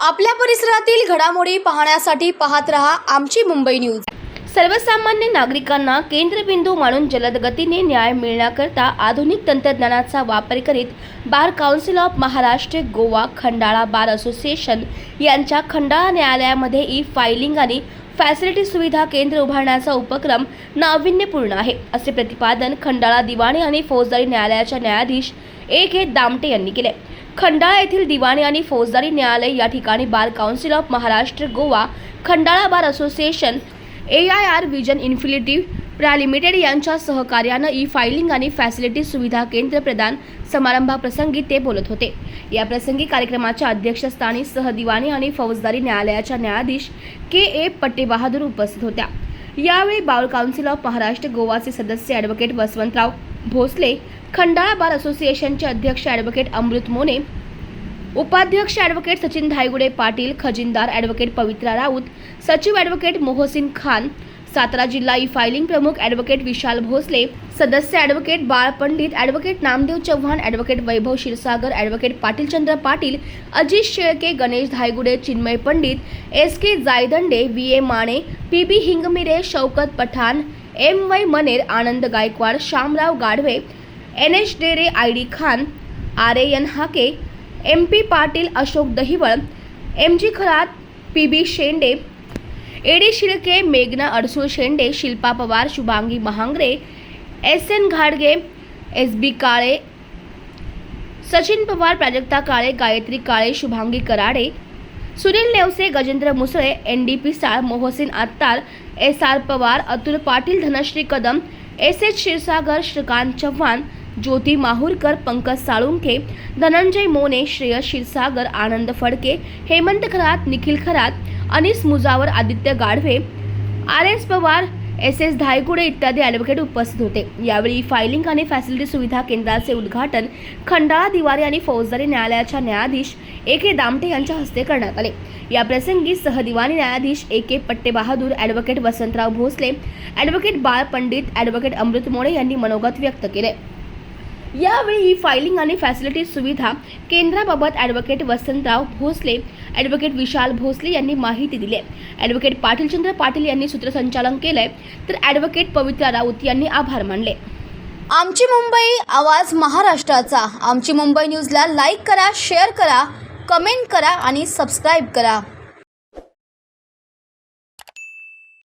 आपल्या परिसरातील घडामोडी पाहण्यासाठी पाहत रहा आमची मुंबई न्यूज. सर्वसामान्य नागरिकांना केंद्रबिंदू मानून जलद गतीने न्याय मिळण्याकरता आधुनिक तंत्रज्ञानाचा वापर करीत bar council of Maharashtra Goa Khandala bar association यांच्या खंडाळा न्यायालयामध्ये ई फायलिंग आणि फॅसिलिटी सुविधा केंद्र उभारण्याचा उपक्रम नाविन्यपूर्ण आहे असे प्रतिपादन खंडाळा दिवाणी आणि फौजदारी न्यायालयाच्या न्यायाधीश ए के दामटे यांनी केले. खंडाळा येथील दिवाणी आणि फौजदारी न्यायालय या ठिकाणी bar council of Maharashtra Goa Khandala bar association A I R vision infinity प्रा लिमिटेड यांच्या सहकार्यानं ई फायलिंग आणि फॅसिलिटी सुविधा केंद्र प्रदान समारंभाप्रसंगी ते बोलत होते. या प्रसंगी कार्यक्रमाच्या अध्यक्षस्थानी सहदिवाणी आणि फौजदारी न्यायालयाच्या न्यायाधीश के ए पट्टेबहादूर उपस्थित होत्या. यावेळी बाउल काउन्सिल ऑफ महाराष्ट्र गोवाचे सदस्य ॲडव्होकेट वसवंतराव भोसले खंडाळा बार असोसिएशनचे अध्यक्ष ॲडव्होकेट अमृत मोने उपाध्यक्ष ॲडव्होकेट सचिन धायगुडे पाटील खजिनदार ॲडव्होकेट पवित्रा राऊत सचिव ॲडव्होकेट मोहसिन खान सातारा जिल्हा ई फायलिंग प्रमुख ॲडव्होकेट विशाल भोसले सदस्य advocate Bal Pandit advocate Namdev Chavan advocate Vaibhav Kshirsagar advocate Patilchandra Patil Ajit Shelke Ganesh Dhaygude Chinmay Pandit S K Jaydande V A Mane P B Hingmire Shaukat Pathan M Y Maner Anand Gaikwad Shyamrao Gadhave N H Dere I D Khan R A N Hake M P Patil Ashok Dahiwal M G Kharat P B Shende A D Shilke मेघना Adsul Shende Shilpa Pawar Shubhangi Mahangare S N घाडगे S B Kale Sachin Pawar Prajakta Kale Gayatri Kale Shubhangi Karade Sunil Nevse Gajendra Musale N D Pisal Mohsin Attar S R Pawar Atul Patil Dhanashree Kadam S H Kshirsagar Shrikant Chavan Jyoti Mahurkar Pankaj Salunkhe Dhananjay Mone Shreyas Kshirsagar Anand Phadke Hemant Kharat Nikhil Kharat Anis Mujawar Aditya Gadhave R S Pawar S S Dhaygude इत्यादी advocate उपस्थित होते. यावेळी filing आणि facility सुविधा केंद्राचे उद्घाटन खंडाळा दिवारी आणि फौजदारी न्यायालयाच्या न्यायाधीश ए के दामटे यांच्या हस्ते करण्यात आले. या प्रसंगी सहदिवाणी न्यायाधीश A K Pattebahadur advocate Vasantrao Bhosale advocate Bal Pandit advocate अमृत मोळे यांनी मनोगत व्यक्त केले. यावेळी ही फायलिंग आणि फॅसिलिटी सुविधा केंद्राबाबत ॲडव्होकेट वसंतराव भोसले ॲडव्होकेट विशाल भोसले यांनी माहिती दिली ॲडव्होकेट पाटीलचंद्र पाटील यांनी सूत्रसंचालन केलंय तर ॲडव्होकेट पवित्रा राऊत यांनी आभार मानले. आमची मुंबई आवाज महाराष्ट्राचा. आमची मुंबई न्यूजला लाईक करा शेअर करा कमेंट करा आणि सबस्क्राईब करा.